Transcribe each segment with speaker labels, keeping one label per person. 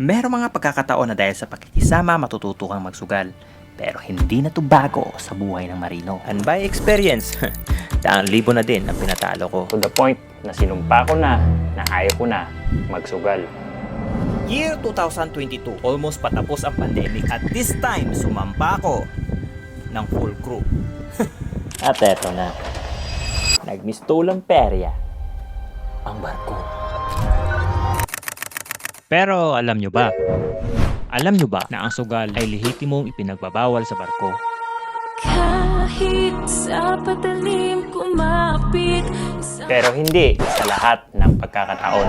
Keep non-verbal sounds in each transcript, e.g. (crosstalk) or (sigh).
Speaker 1: Merong mga pagkakataon na dahil sa pakikisama matututo kang magsugal. Pero hindi na to bago sa buhay ng marino. And by experience, (laughs) daang libo na din ang pinatalo ko. To the point na sinumpa ko na na ayaw ko na magsugal. Year 2022, almost patapos ang pandemic at this time sumampa ko ng full crew. (laughs) at eto na, nagmistulang perya ang barko. Pero alam nyo ba, alam nyo ba na ang sugal ay lehitimong ipinagbabawal sa barko?
Speaker 2: Kahit sa patalim kumapit sa
Speaker 1: Pero hindi sa lahat ng pagkakataon.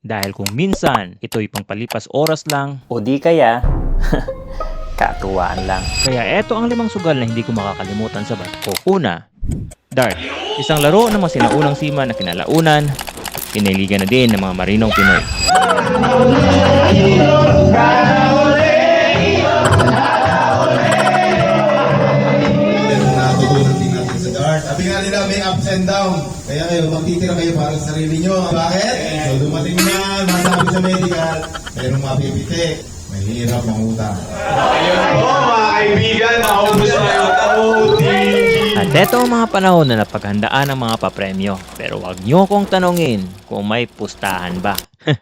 Speaker 1: Dahil kung minsan ito'y pangpalipas oras lang o di kaya (laughs) katuwaan lang. Kaya eto ang limang sugal na hindi ko makakalimutan sa barko. Una, Dart. Isang laro ng mga sinaunang sima na kinalaunan, piniligan na din ng mga marinong Pinoy.
Speaker 3: Sabi nga nila may ups and down. Kaya kayo, magtitira kayo para sa sarili nyo. Bakit? So dumating na, masabi sa medical, merong mapipitik. Mahirap mangutang.
Speaker 1: At eto ang mga panahon na napaghandaan ng mga papremyo. Pero wag nyo kong tanongin kung may pustahan ba. (laughs)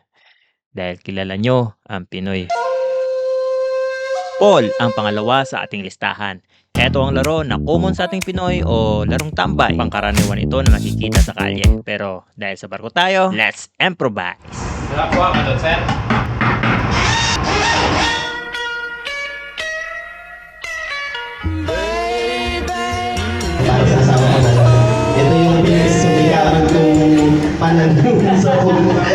Speaker 1: Dahil kilala nyo ang Pinoy. Paul ang pangalawa sa ating listahan. Ito ang laro na common sa ating Pinoy o larong tambay. Pangkaraniwan ito na nakikita sa kalye. Pero dahil sa barko tayo, let's improvise.
Speaker 4: para pananungso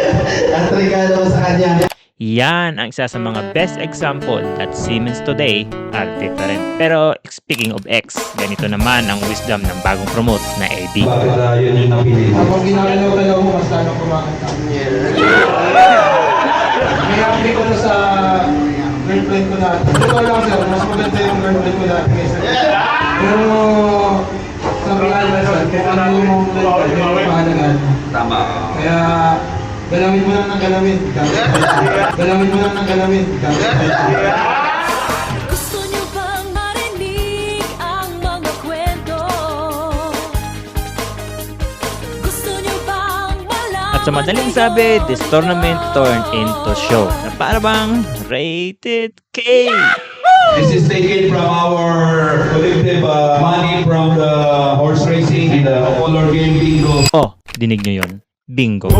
Speaker 4: (laughs) at regalo sa kanya.
Speaker 1: Yan ang isa sa mga best example that Siemens today are different. Pero speaking of X, ganito naman ang wisdom ng bagong promote na AB.
Speaker 5: Bakit uh, yun yung napili?
Speaker 6: Habang ginagalaw-galaw mo, mas lalo kumakanta. Kaya ko na sa girlfriend ko dati. Ito lang sir, mas maganda yung girlfriend ko dati kaysa. Pero sa pangalan sir, kung ano yung girlfriend.
Speaker 5: Tama.
Speaker 6: Kaya galawin mo lang ng galawin. Galawin (laughs) mo lang ng galawin. (laughs)
Speaker 2: Gusto niyo bang marinig ang mga kwento? Gusto niyo bang malaman
Speaker 1: At sa madaling sabi, this tournament turned into show na para bang rated K.
Speaker 5: This is taken from our collective uh, money from the horse racing and the color game bingo.
Speaker 1: Oh, dinig nyo yon Bingo.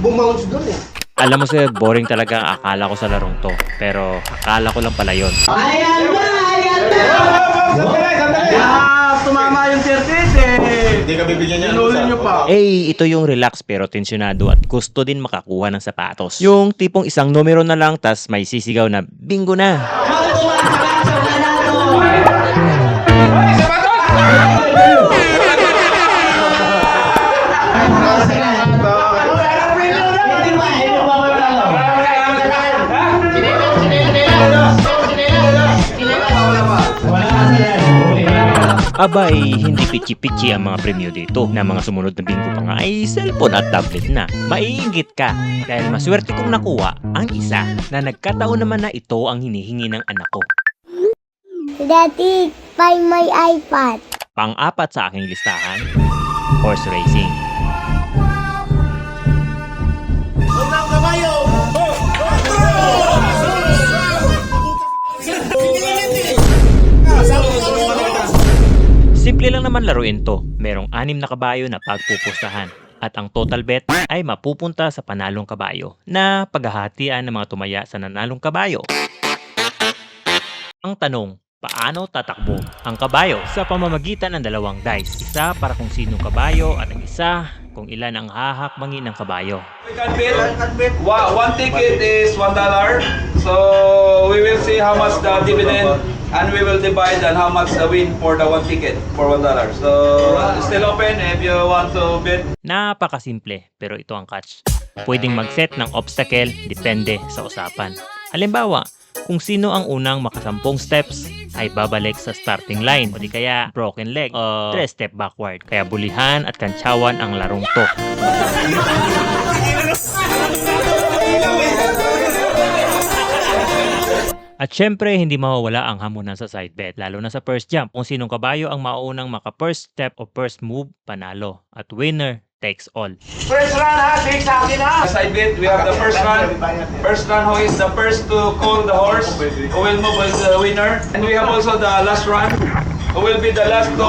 Speaker 6: Bumounce doon eh.
Speaker 1: Alam mo sir, boring talaga ang akala ko sa larong to. Pero akala ko lang pala yon.
Speaker 6: Ah, tumama yung 30 eh.
Speaker 3: Hindi ka bibigyan niya.
Speaker 6: Inulit nyo pa.
Speaker 1: Eh, ito yung relax pero tensyonado at gusto din makakuha ng sapatos. Yung tipong isang numero na lang tas may sisigaw na bingo na. Abay, hindi pichi-pichi ang mga premyo dito na mga sumunod na bingo pa nga ay cellphone at tablet na. Maiingit ka dahil maswerte kong nakuha ang isa na nagkataon naman na ito ang hinihingi ng anak ko.
Speaker 7: Daddy, find my iPad.
Speaker 1: Pang-apat sa aking listahan, horse racing. Simple lang naman laruin to. Merong anim na kabayo na pagpupustahan. At ang total bet ay mapupunta sa panalong kabayo na paghahatian ng mga tumaya sa nanalong kabayo. Ang tanong, paano tatakbo ang kabayo sa pamamagitan ng dalawang dice? Isa para kung sinong kabayo at ang isa kung ilan ang hahakbangin ng kabayo.
Speaker 5: We can bid. Wa- One ticket is one dollar. So we will see how much the dividend and we will divide on how much the win for the one ticket for one dollar. So still open if you want to bid.
Speaker 1: Napakasimple pero ito ang catch. Pwedeng mag-set ng obstacle depende sa usapan. Halimbawa, Kung sino ang unang makasampung steps ay babalik sa starting line o di kaya broken leg o 3 step backward. Kaya bulihan at kantsawan ang larong to. At syempre, hindi mawawala ang hamunan sa side bet, lalo na sa first jump. Kung sinong kabayo ang maunang maka first step o first move, panalo. At winner takes all.
Speaker 5: Side bit, we have the first run. First run, who is the first to call the horse, who will move as the winner. And we have also the last run. Who will be the last to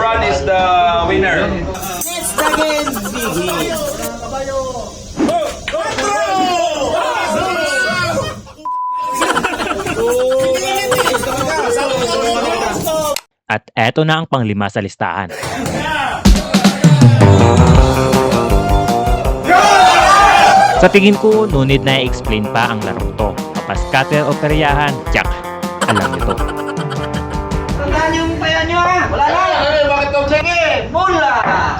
Speaker 5: run is the winner.
Speaker 1: At eto na ang panglima sa listahan. Sa tingin ko, no need na i-explain pa ang larong to. Kapaskate o peryahan, tsak, alam nito.
Speaker 8: Tandaan yung pera nyo ha! Wala na! Bakit ka sige? Mula!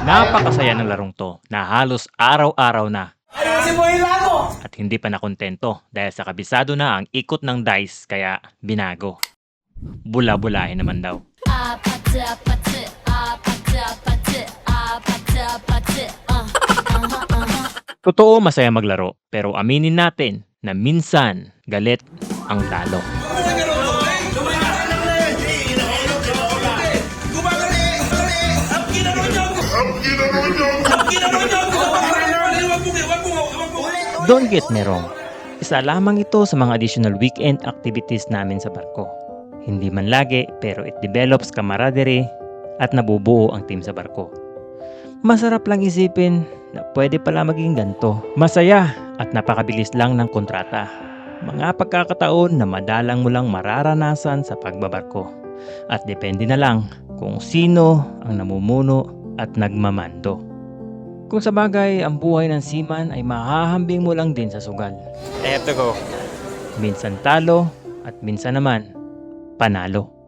Speaker 1: Napakasaya ng larong to na halos araw-araw na.
Speaker 8: Ayusin mo yung lago!
Speaker 1: At hindi pa nakontento dahil sa kabisado na ang ikot ng dice kaya binago. Bula-bulahin naman daw.
Speaker 2: Apa, apa, apa, apa,
Speaker 1: Totoo masaya maglaro pero aminin natin na minsan galit ang talo. Don't get me wrong. Isa lamang ito sa mga additional weekend activities namin sa barko. Hindi man lagi pero it develops camaraderie at nabubuo ang team sa barko. Masarap lang isipin na pwede pala maging ganto. Masaya at napakabilis lang ng kontrata. Mga pagkakataon na madalang mo lang mararanasan sa pagbabarko. At depende na lang kung sino ang namumuno at nagmamando. Kung sa bagay, ang buhay ng seaman ay mahahambing mo lang din sa sugal. I have to go. Minsan talo at minsan naman panalo.